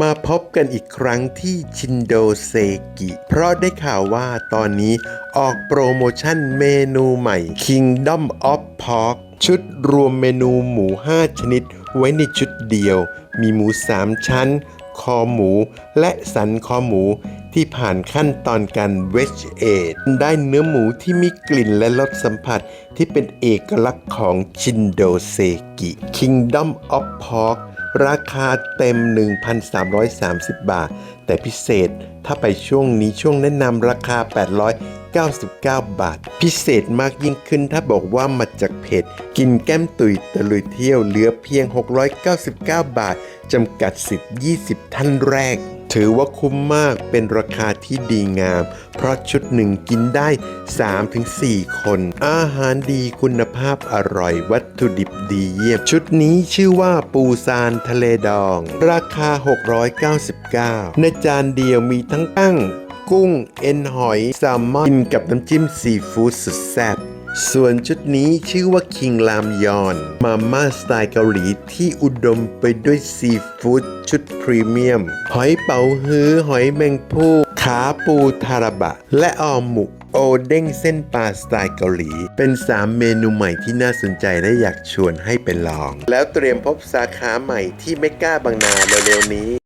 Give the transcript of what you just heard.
มาพบกันอีกครั้งที่ชินโดเซกิ เพราะได้ข่าวว่าตอนนี้ออกโปรโมชั่นเมนูใหม่ Kingdom of Pork ชุดรวมเมนูหมู 5 ชนิด ไว้ในชุดเดียว มีหมู 3 ชั้น คอหมู และสันคอหมูที่ผ่านขั้นตอนการเวชเอทได้เนื้อหมูที่มีกลิ่นและรสสัมผัสที่เป็นเอกลักษณ์ของชินโดเซกิ Kingdom of Pork ราคาเต็ม 1,330 บาท แต่พิเศษถ้าไปช่วงนี้ช่วงแนะนำราคา 899 บาท พิเศษมากยิ่งขึ้นถ้าบอกว่ามาจากเพจกินแก้มตุยตะลุยเที่ยวเหลือเพียง 699 บาทจำกัดสิทธิ์ 20 ท่านแรกถือว่าคุ้มมากเป็นราคาที่ดีงาม เพราะชุดหนึ่งกินได้ 3-4 คน อาหารดีคุณภาพอร่อย วัตถุดิบดีเยี่ยม ชุดนี้ชื่อว่าปูซานทะเลดอง ราคา 699 ในจานเดียวมีทั้งตั้ง กุ้ง เอ็นหอยแซลมอนกินกับน้ำจิ้มซีฟู้ดสุดแซ่บ ส่วนชุดนี้ชื่อว่าคิงรามยอน มาม่าสไตล์เกาหลีที่อุดมไปด้วยซีฟู้ดชุดพรีเมียม หอยเป๋าฮื้อ หอยแมงผู้ขาปูทาราบะ และออมหมุกโอเด้งเส้นปลาสไตล์เกาหลี เป็น 3 เมนูใหม่ที่น่าสนใจและอยากชวนให้ไปลอง แล้วเตรียมพบสาขาใหม่ที่เมกาบางนาเร็วๆนี้